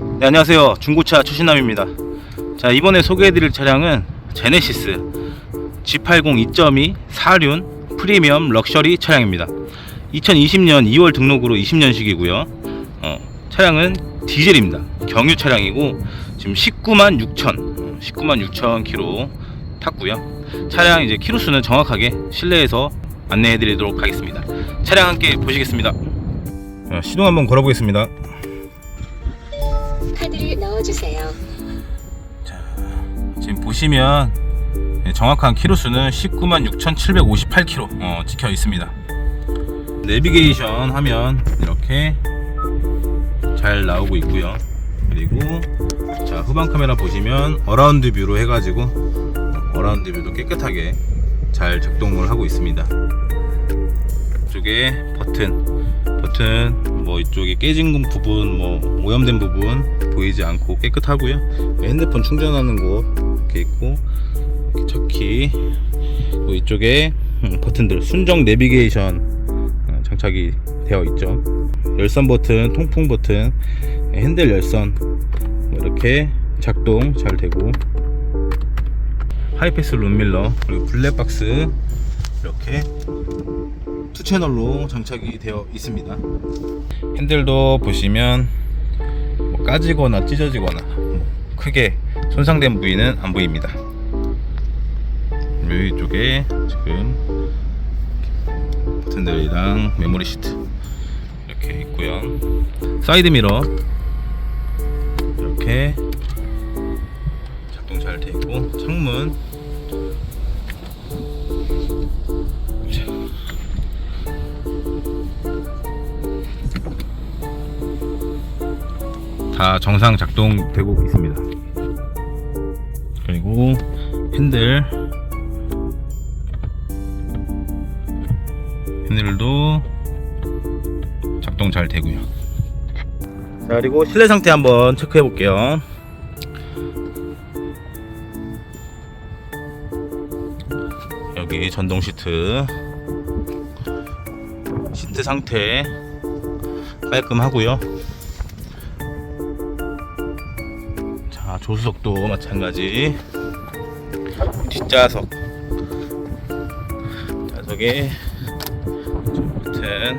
네, 안녕하세요. 중고차 추신남입니다. 자, 이번에 소개해드릴 차량은 제네시스 G80 2.2 4륜 프리미엄 럭셔리 차량입니다. 2020년 2월 등록으로 20년식이고요. 어, 차량은 디젤입니다. 경유 차량이고 지금 19만 6천, 19만 6천 킬로 탔고요. 차량 이제 키로수는 정확하게 실내에서 안내해 드리도록 하겠습니다. 차량 함께 보시겠습니다. 자, 시동 한번 걸어 보겠습니다. 카드를 넣어주세요. 지금 보시면 네, 정확한 키로 수는 19만 6,758km 어, 찍혀 있습니다. 내비게이션 하면 이렇게 잘 나오고 있고요. 그리고 자 후방 카메라 보시면 어라운드 뷰로 해가지고 어라운드 뷰도 깨끗하게 잘 작동을 하고 있습니다. 이쪽에 버튼, 버튼 뭐 이쪽에 깨진 부분, 뭐 오염된 부분 보이지 않고 깨끗하고요. 핸드폰 충전하는 곳 이렇게 있고 차키 그리고 이쪽에 음, 버튼들 순정 내비게이션 어, 장착이 되어 있죠. 열선 버튼, 통풍 버튼, 핸들 열선 뭐 이렇게 작동 잘 되고 하이패스 룸밀러 그리고 블랙박스 이렇게 투 채널로 장착이 되어 있습니다. 핸들도 보시면 뭐 까지거나 찢어지거나 뭐 크게 손상된 부위는 안 보입니다. 이쪽에 지금 버튼들이랑 메모리 시트 이렇게 있고요. 사이드 미러 이렇게 작동 잘 되어 있고 창문 다 정상 작동되고 있습니다. 그리고 핸들 핸들도 작동 잘 되고요. 자 그리고 실내 상태 한번 체크해 볼게요. 여기 전동 시트 시트 상태 깔끔하고요. 자 조수석도 마찬가지. 뒷좌석. 좌석에 버튼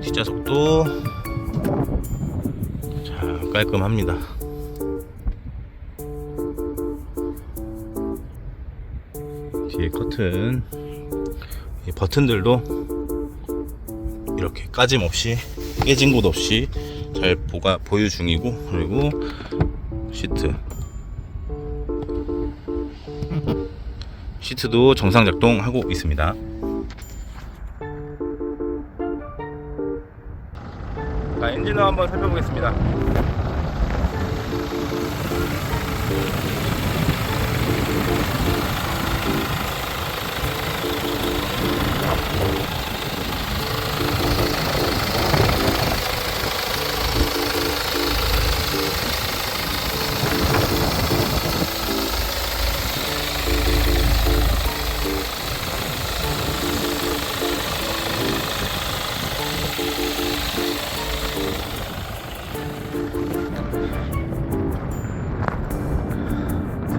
뒷좌석도 자 깔끔합니다. 뒤에 커튼 이 버튼들도 이렇게 까짐 없이 깨진 곳 없이 잘 보가 보유 중이고 그리고 시트 시트도 정상 작동하고 있습니다. 자, 엔진을 한번 살펴보겠습니다.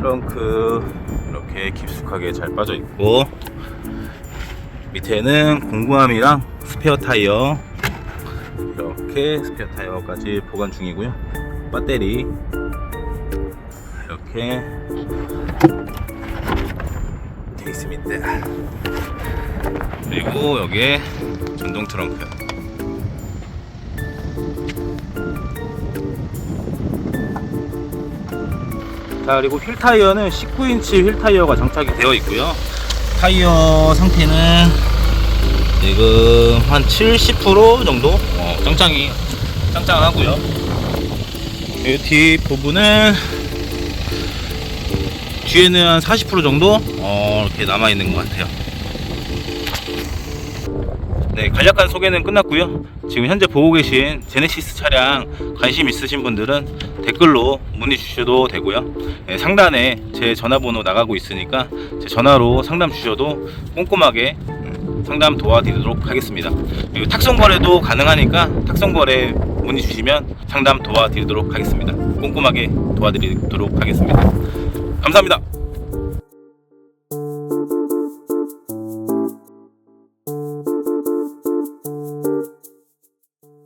트렁크 이렇게 깊숙하게 잘 빠져 있고 밑에는 공구함이랑 스페어 타이어 이렇게 스페어 타이어까지 보관 중이고요. 배터리 이렇게 되어 있습니다. 그리고 여기에 전동 트렁크 자 그리고 휠 타이어는 19인치 휠 타이어가 장착이 되어 있고요. 타이어 상태는 지금 한 70% 정도? 어, 짱짱이 짱짱하고요. 이뒤 부분은 뒤에는 한 40% 정도? 어, 이렇게 남아 있는 것 같아요 네, 간략한 소개는 끝났고요. 지금 현재 보고 계신 제네시스 차량 관심 있으신 분들은 댓글로 문의 주셔도 되고요. 네, 상단에 제 전화번호 나가고 있으니까 제 전화로 상담 주셔도 꼼꼼하게 음, 상담 도와드리도록 하겠습니다. 그리고 탁송 거래도 가능하니까 탁송 거래 문의 주시면 상담 도와드리도록 하겠습니다. 꼼꼼하게 도와드리도록 하겠습니다. 감사합니다.